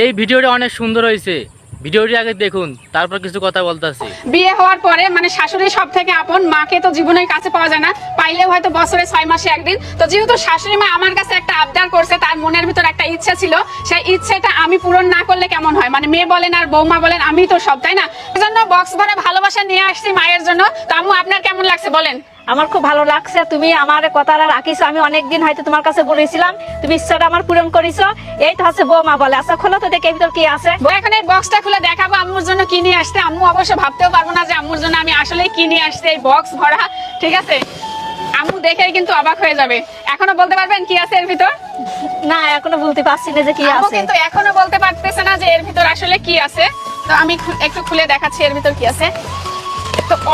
এই ভিডিওটা অনেক সুন্দর হয়েছে। ভিডিওটি আগে দেখুন, তারপর কিছু কথা বলতেছি। বিয়ে হওয়ার পরে মানে শাশুড়ি সব থেকে আপন, মাকে তো জীবনের কাছে পাওয়া যায় না। পাইলেও হয়তো বছরে ছয় মাসে একদিন। তো যেহেতু শাশুড়ি মা আমার কাছে একটা আবদার করছে, তার মনের ভিতর একটা ইচ্ছা ছিল, সেই ইচ্ছেটা আমি পূরণ না করলে কেমন হয়? মানে মেয়ে বলেন আর বৌমা বলেন আমি তো সব, তাই না? এজন্য বক্স ভরে ভালোবাসা নিয়ে আসছি মায়ের জন্য। তো আপনার কেমন লাগছে বলেন? আমার খুব ভালো লাগছে তুমি আমার কথাটা রাখিছো আমি অনেকদিন হয়তো তোমার কাছে বলেছিলাম তুমি ইচ্ছাটা আমার পূরণ করিছো এই তো হচ্ছে বৌমা বলে আচ্ছা খোলো তো দেখে ভিতর কি আছে। বউ এখন এই বক্সটা খুলে দেখাবো আম্মুর জন্য কি নিয়ে আসতে আম্মু অবশ্য ভাবতেও পারব না যে আম্মুর জন্য আমি আসলেই কি নিয়ে আসছি এই বক্স ভরা ঠিক আছে? আম্মু দেখেই কিন্তু অবাক হয়ে যাবে। এখনও বলতে পারবেন কি আছে এর ভিতর? না এখনও বলতে পারছি না যে কি আছে। কিন্তু এখনও বলতে পারতেছে না যে এর ভিতর আসলে কি আছে। তো আমি একটু খুলে দেখাচ্ছি এর ভিতর কি আছে।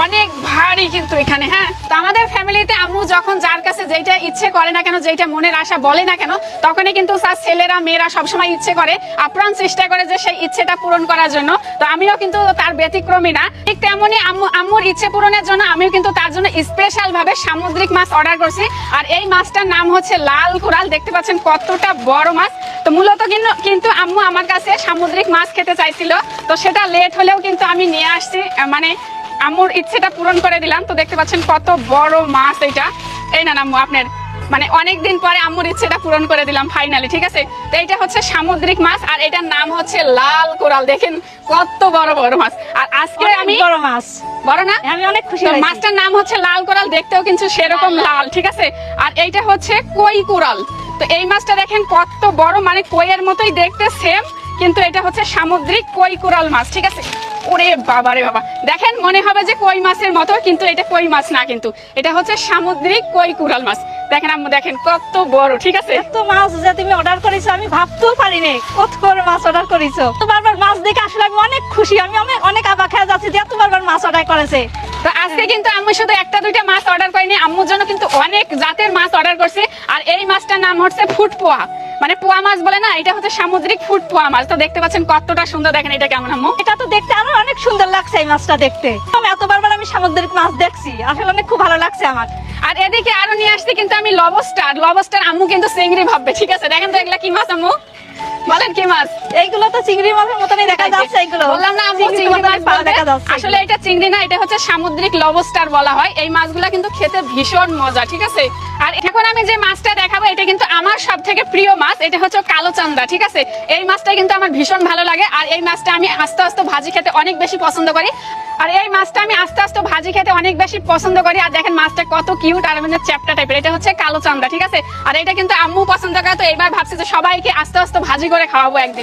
অনেক ভারী কিন্তু এখানে হ্যাঁ? তো আমাদের ফ্যামিলিতে আম্মু যখন যার কাছে যেটা ইচ্ছে করে না কেন যেটা মনের আশা বলে না কেন, তখনই কিন্তু স্যার ছেলেরা, মেয়েরা সবসময় ইচ্ছে করে, আপ্রাণ চেষ্টা করে যে সেই ইচ্ছেটা পূরণ করার জন্য। তো আমিও কিন্তু তার ব্যতিক্রমী না। ঠিক তেমনই আম্মু, আম্মুর ইচ্ছে পূরণের জন্য আমিও কিন্তু তার জন্য স্পেশাল ভাবে সামুদ্রিক মাছ অর্ডার করছি। আর এই মাছটার নাম হচ্ছে লাল কোরাল। দেখতে পাচ্ছেন কতটা বড় মাছ। তো মূলত কিন্তু আম্মু আমার কাছে সামুদ্রিক মাছ খেতে চাইছিল। তো সেটা লেট হলেও কিন্তু আমি নিয়ে আসছি। মানে আম্মুর ইচ্ছেটা পূরণ করে দিলাম। তো দেখতে পাচ্ছেন কত বড় মাছ এটা। এই না আম্মু আপনার। মানে অনেক দিন পরে আম্মুর ইচ্ছেটা পূরণ করে দিলাম ফাইনালি ঠিক আছে? তো এটা হচ্ছে সামুদ্রিক মাছ আর এটার নাম হচ্ছে লাল কোরাল। দেখেন কত বড় বড় মাছ। আর আজকে আমি বড় মাছ। বড় না? আমি অনেক খুশি তো মাছটার নাম হচ্ছে লাল কোরাল দেখতেও কিন্তু সেরকম লাল। ঠিক আছে? আর এইটা হচ্ছে কই কোরাল। তো এই মাছটা দেখেন কত বড় মানে কইয়ের মতোই দেখতে সেম কিন্তু এটা হচ্ছে সামুদ্রিক কই কোরাল মাছ ঠিক আছে? ওরে বাবা রে বাবা। দেখেন, মনে হবে যে কই মাছের মতো, কিন্তু এটা কই মাছ না কিন্তু। এটা হচ্ছে সামুদ্রিক কই কুড়াল মাছ। দেখেন আম্মু, দেখেন, কত বড়, ঠিক আছে? এত মাছ যে তুমি অর্ডার করেছ, আমি ভাবতেও পারিনি। কত বড় মাছ অর্ডার করেছ। তো বারবার মাছ দেখে আসলে আমি অনেক খুশি, আমি অনেক অবাক হয়ে যাচ্ছি যে এত বারবার মাছ অর্ডার করেছে। তো আজকে কিন্তু আম্মু শুধু একটা দুইটা মাছ অর্ডার করিনি আম্মুর জন্য কিন্তু অনেক জাতের মাছ অর্ডার করছি। আর এই মাছটার নাম হচ্ছে ফুট পোয়া। মানে পোয়া মাছ বলে না এটা হচ্ছে সামুদ্রিক ফুট পোয়া মাছ। তো দেখতে পাচ্ছেন কতটা সুন্দর দেখেন এটা কেমন আম্মু? এটা তো দেখতে আরও অনেক সুন্দর লাগছে এই মাছটা দেখতে। আমি আমি সামুদ্রিক মাছ দেখছি আসলে অনেক খুব ভালো লাগছে আমার। আর এদিকে আরও নিয়ে আসছি কিন্তু আমি লবস্টার লবস্টার আম্মু কিন্তু চিংড়ি ভাববে ঠিক আছে? দেখেন তো এগুলা কি মাছ আম্মু? বলেন কি মাছ? এইগুলো তো চিংড়ি মাছের মতনই দেখা যাচ্ছে এইগুলো বললাম না আম্মু চিংড়ি মাছ দেখা যাচ্ছে। আসলে এটা চিংড়ি না এটা হচ্ছে সামুদ্রিক লবস্টার বলা হয়। এই মাছগুলা কিন্তু খেতে ভীষণ মজা ঠিক আছে? আর এখন আমি যে মাছটা দেখাবো এটা কিন্তু আমার সব থেকে প্রিয় মাছ এটা হচ্ছে কালো চান্দা ঠিক আছে? এই মাছটা কিন্তু আমার ভীষণ ভালো লাগে আর এই মাছটা আমি আস্তে আস্তে ভাজি খেতে অনেক বেশি পছন্দ করি। আর এই মাছটা আমি আস্তে আস্তে ভাজি খেতে অনেক বেশি পছন্দ করি আর দেখেন মাছটা কত কিউট আর মানে চ্যাপটা টাইপের এটা হচ্ছে কালো চান্দা ঠিক আছে? আর এটা কিন্তু আম্মু পছন্দ করে তো এইবার ভাবছি যে সবাইকে আস্তে আস্তে ভাজি করে খাওয়াবো একদিন।